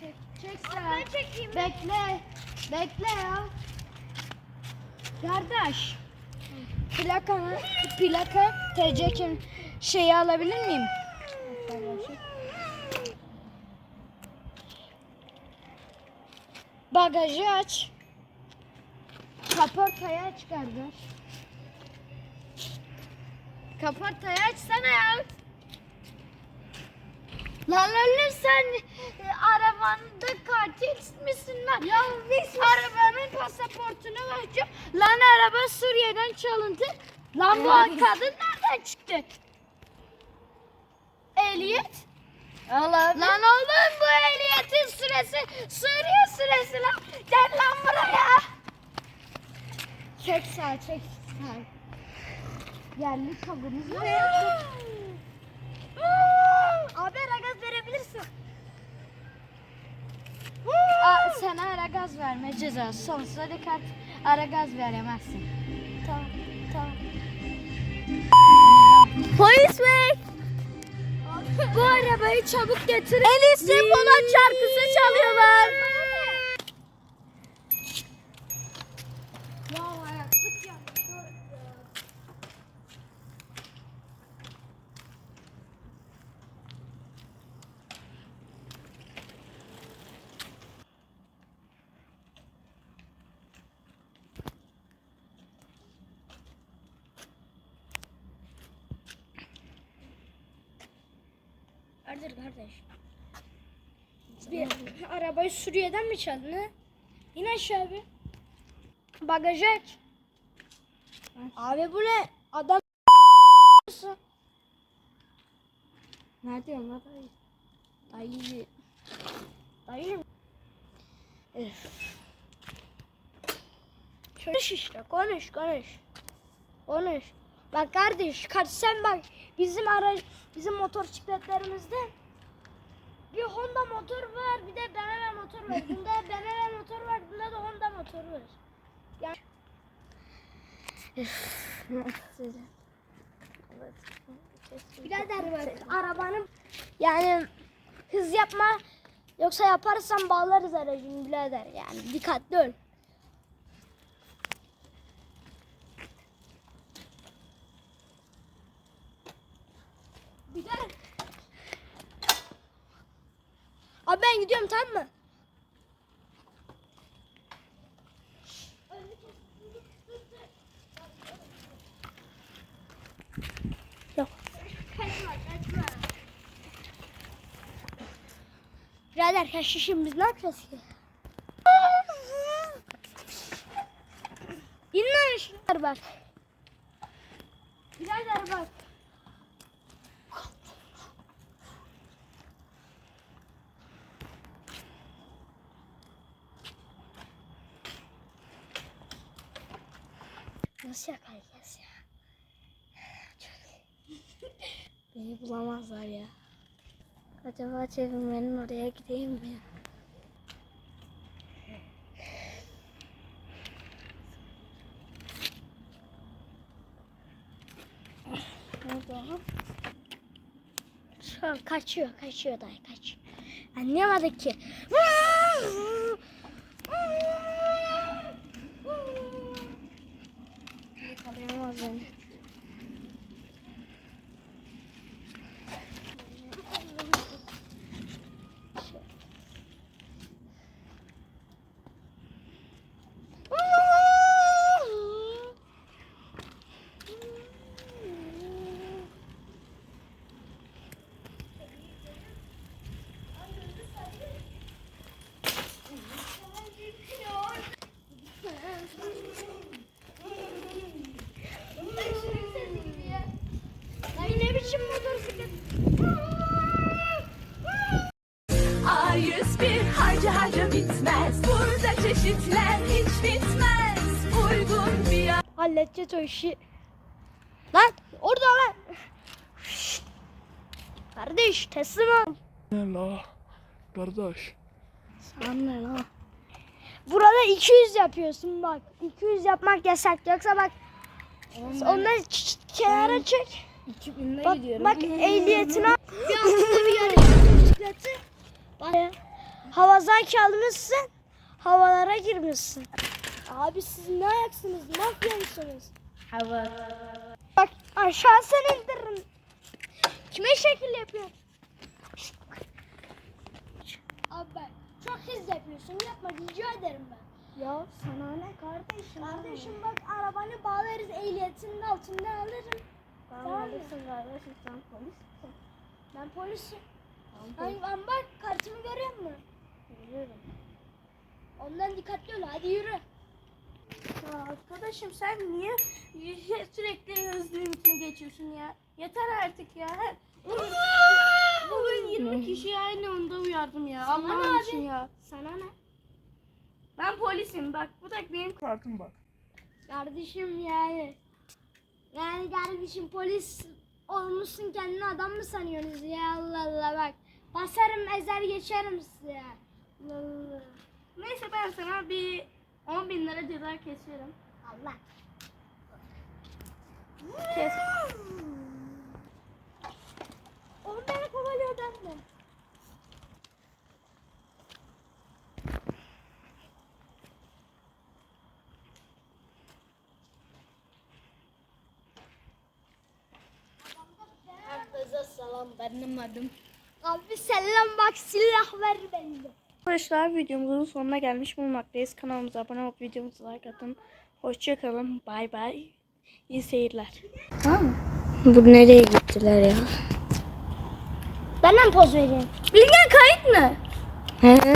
Çek çek. Sen. ben çekeyim. Bekle. Bekle ya. Kardeş. Plakanı, plaka TC kim şeyi alabilir miyim? Bagajı aç. Kaportayı aç kardeş. Kaportayı açsana ya. Lan ölürsen e, arabanda katil misin lan? Ya biz arabanın pasaportunu bakacağım. Lan araba Suriye'den çalındı. Lan bu kadın nereden çıktı? Ehliyet? Allah Lan oğlum bu ehliyetin süresi Suriye süresi lan. Gel lan buraya. Çek sağ çek sağ. Yerli kabımız var. Verebilirsin. Aa, sen ara gaz verme cezası. Sonsuza dikkat ara gaz veremezsin. Tamam tamam. Polis bey. Bu arabayı çabuk getirin. Elis Polat şarkısı çalıyorlar. Ya ayaklık ya. Erdir kardeş. Bir arabayı Suriye'den mi çaldın ha? İn aşağı bir. Bagajı aç. Abi bu ne? Adam Ne diyorsun lan dayı? Dayı. Dayı. Konuş işte konuş konuş. Konuş. Bak kardeş kaç sen bak bizim ara bizim motosikletlerimizde bir Honda motor var bir de BMW motor var. Bunda BMW motor var bunda da Honda motor var. Yani Birader bak arabanın yani hız yapma yoksa yaparsan bağlarız aracını birader yani dikkatli ol. Birader. Abi ben gidiyorum tamam mı? Yok. Kaçma kaçma. Birader kaçışım biz ne yapacağız ki? İn lan şunlar bak. Birader bak. Nasıl yakalayacağız ya? Beni bulamazlar ya. Acaba çevirmenin oraya gideyim mi? Nerede? Şu an kaçıyor, kaçıyor dayı kaç. Anlayamadık ki. Okay. Çeşitler hiç bitmez Uygun fiyat Halledeceğiz o işi. Lan orada lan. Şşt. Kardeş teslim ol. Ne la? Kardeş. Sana ne lan? Burada 200 yapıyorsun bak. 200 yapmak yasak. Yoksa bak onları ç- ç- kenara çek. 2000'de Bak, gidiyorum. bak ehliyetini al. Bir altında bir yarış bisikleti. Bak. Havadan çalmışsın. Havalara girmişsin. Abi siz ne ayaksınız? Mafya mısınız? Evet. Bak aşağı sen indiririm. Kime şekil yapıyorsun? Abi bak çok hız yapıyorsun. Yapma rica ederim ben. Ya sana ne kardeşim? Kardeşim bak arabanı bağlarız ehliyetinin altından alırım. Tamam alırsın kardeşim sen polissin. Ben polisim. Tamam, ben bak kartımı görüyor musun? Görüyorum. Ondan dikkatli ol hadi yürü. Ya arkadaşım sen niye sürekli hızlı limitini geçiyorsun ya? Yeter artık ya. Bugün, bugün 20 kişi aynı anda uyardım ya. Allah'ım abi. için ya. Sana ne? Ben polisim bak bu da benim Kartım bak. Kardeşim yani. Yani kardeşim polis olmuşsun kendini adam mı sanıyorsunuz ya Allah Allah bak. Basarım ezer geçerim size. Allah Allah. Neyse ben sana bir 10 bin lira ceza kesiyorum. Allah. Kes. Oğlum beni kovalıyor ben de. Herkese selam benim adım. Abi selam bak silah ver bende. Arkadaşlar videomuzun sonuna gelmiş bulunmaktayız. Kanalımıza abone olup videomuza like atın. Hoşçakalın. Bay bay. İyi seyirler. Bu nereye gittiler ya? Benden poz vereyim. Bilgen kayıt mı? He.